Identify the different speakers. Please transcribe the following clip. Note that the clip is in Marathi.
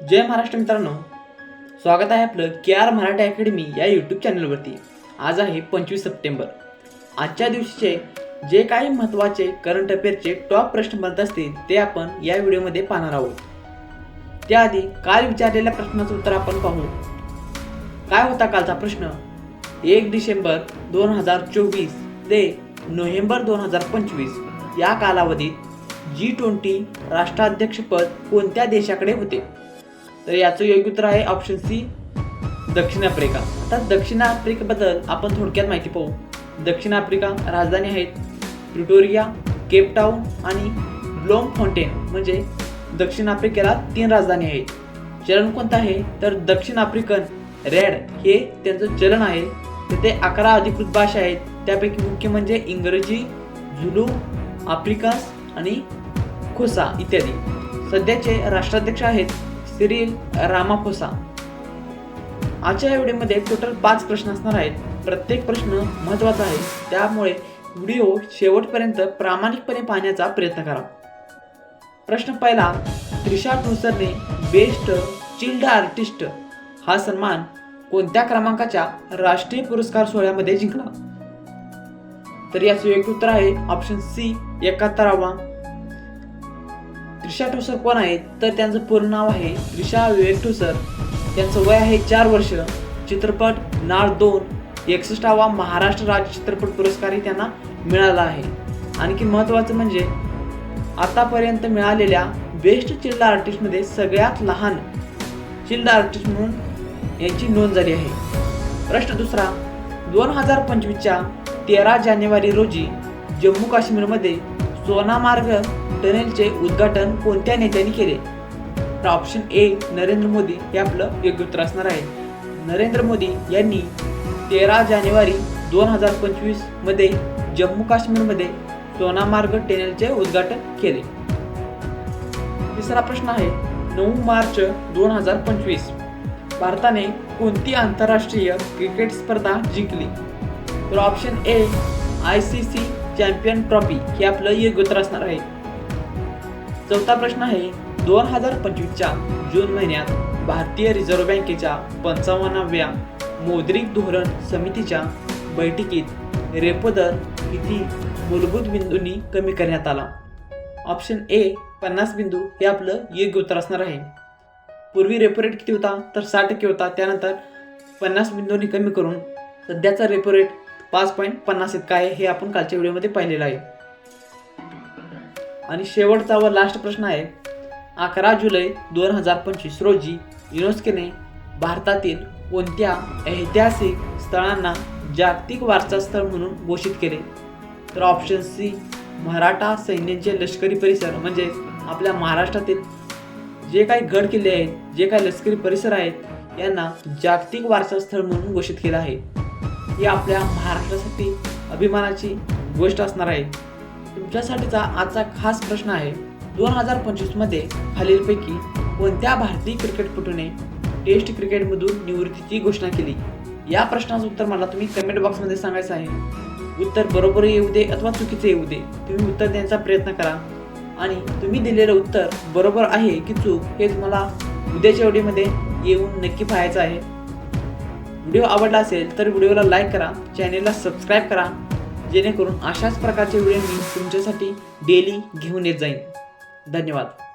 Speaker 1: जय महाराष्ट्र मित्रांनो. स्वागत आहे आपलं के आर मराठी अकॅडमी या यूट्यूब चॅनलवरती. आज आहे पंचवीस सप्टेंबर. आजच्या दिवशीचे जे काही महत्त्वाचे करंट अफेअरचे टॉप प्रश्न बनत असतील ते आपण या व्हिडिओमध्ये पाहणार आहोत. त्याआधी काल विचारलेल्या प्रश्नाचं उत्तर आपण पाहू. काय होता कालचा प्रश्न? एक डिसेंबर दोन हजार चोवीस ते नोव्हेंबर दोन हजार पंचवीस या कालावधीत जी ट्वेंटी राष्ट्राध्यक्षपद कोणत्या देशाकडे होते? तर याचं योग्य उत्तर आहे ऑप्शन सी दक्षिण आफ्रिका. आता दक्षिण आफ्रिकेबद्दल आपण थोडक्यात माहिती पाहू. दक्षिण आफ्रिका राजधानी आहेत. प्रिटोरिया केपटाऊन आणि ब्लोम फाउंटेन म्हणजे दक्षिण आफ्रिकेला तीन राजधानी आहेत. चलन कोणतं आहे? तर दक्षिण आफ्रिकन रेड हे त्यांचं चलन आहे. तिथे अकरा अधिकृत भाषा आहेत. त्यापैकी मुख्य म्हणजे इंग्रजी झुलू आफ्रिकान्स आणि खोसा इत्यादी. सध्याचे राष्ट्राध्यक्ष आहेत सिरिल रामाफोसा. आजच्या या व्हिडिओमध्ये टोटल पाच प्रश्न असणार आहेत. प्रत्येक प्रश्न महत्त्वाचा आहे. त्यामुळे व्हिडिओ शेवटपर्यंत प्रामाणिकपणे पाहण्याचा प्रयत्न करा. प्रश्न पहिला त्रिशा टुसरने बेस्ट चिल्ड आर्टिस्ट हा सन्मान कोणत्या क्रमांकाच्या राष्ट्रीय पुरस्कार सोहळ्यामध्ये जिंकला? तर याचं योग्य उत्तर आहे ऑप्शन सी एकाहत्तरावा. त्रिशा ठोसर कोण आहेत? तर त्यांचं पूर्ण नाव आहे त्रिशा विवेक ठोसर त्यांचं वय आहे चार वर्ष. चित्रपट नाळ दोन. एकसष्टावा महाराष्ट्र राज्य चित्रपट पुरस्कारही त्यांना मिळाला आहे. आणखी महत्त्वाचं म्हणजे आतापर्यंत मिळालेल्या बेस्ट चिल्ड आर्टिस्टमध्ये सगळ्यात लहान चिल्ड आर्टिस्ट म्हणून यांची नोंद झाली आहे. प्रश्न दुसरा दोन हजार पंचवीसच्या तेरा जानेवारी रोजी जम्मू काश्मीरमध्ये सोनामार्ग टनेलचे उद्घाटन कोणत्या नेत्यांनी केले? तर ऑप्शन ए नरेंद्र मोदी हे आपलं योग्य उत्तर असणार आहे. नरेंद्र मोदी यांनी तेरा जानेवारी दोन हजार पंचवीसमध्ये जम्मू काश्मीरमध्ये सोनामार्ग टनेलचे उद्घाटन केले. तिसरा प्रश्न आहे नऊ मार्च दोन हजार पंचवीस भारताने कोणती आंतरराष्ट्रीय क्रिकेट स्पर्धा जिंकली? तर option A I C C champion trophy हे आपलं योग्य उत्तर असणार आहे. चौथा प्रश्न आहे दोन हजार पंचवीसच्या जून महिन्यात भारतीय रिझर्व्ह बँकेच्या पंचावन्नाव्या मौद्रिक धोरण समितीच्या बैठकीत रेपो दर किती मूलभूत बिंदूंनी कमी करण्यात आला? ऑप्शन ए पन्नास बिंदू. हे आपलं योग्य उत्तर असणार आहे. पूर्वी रेपो रेट किती होता? तर साठ टक्के होता. त्यानंतर पन्नास बिंदूंनी कमी करून सध्याचा रेपो रेट पाच पॉईंट पन्नास इतका आहे. हे आपण कालच्या व्हिडिओमध्ये पाहिलेलं आहे. आणि शेवटचा व लास्ट प्रश्न आहे. अकरा जुलै दोन हजार पंचवीस रोजी युनेस्कोने भारतातील कोणत्या ऐतिहासिक स्थळांना जागतिक वारसा स्थळ म्हणून घोषित केले? तर ऑप्शन सी मराठा सैन्याचे लष्करी परिसर म्हणजे आपल्या महाराष्ट्रातील जे काही गड किल्ले आहेत जे काही लष्करी परिसर आहेत यांना जागतिक वारसा स्थळ म्हणून घोषित केलं आहे. ही आपल्या महाराष्ट्रासाठी अभिमानाची गोष्ट असणार आहे. तुमच्यासाठीचा आजचा खास प्रश्न आहे दोन हजार पंचवीसमध्ये खालीलपैकी कोणत्या भारतीय क्रिकेटपटूने टेस्ट क्रिकेटमधून निवृत्तीची घोषणा केली? या प्रश्नाचं उत्तर मला तुम्ही कमेंट बॉक्समध्ये सांगायचं आहे. उत्तर बरोबर येऊ दे अथवा चुकीचे येऊ दे तुम्ही उत्तर देण्याचा प्रयत्न करा. आणि तुम्ही दिलेलं उत्तर बरोबर आहे की चूक हे तुम्हाला उद्याच्या व्हिडिओमध्ये येऊन नक्की पाहायचं आहे. व्हिडिओ आवडला असेल तर व्हिडिओला लाईक करा चॅनेलला सबस्क्राईब करा. जेणेकरून अशाच प्रकारचे व्हिडिओ मी तुमच्यासाठी डेली घेऊन येत जाईन. धन्यवाद.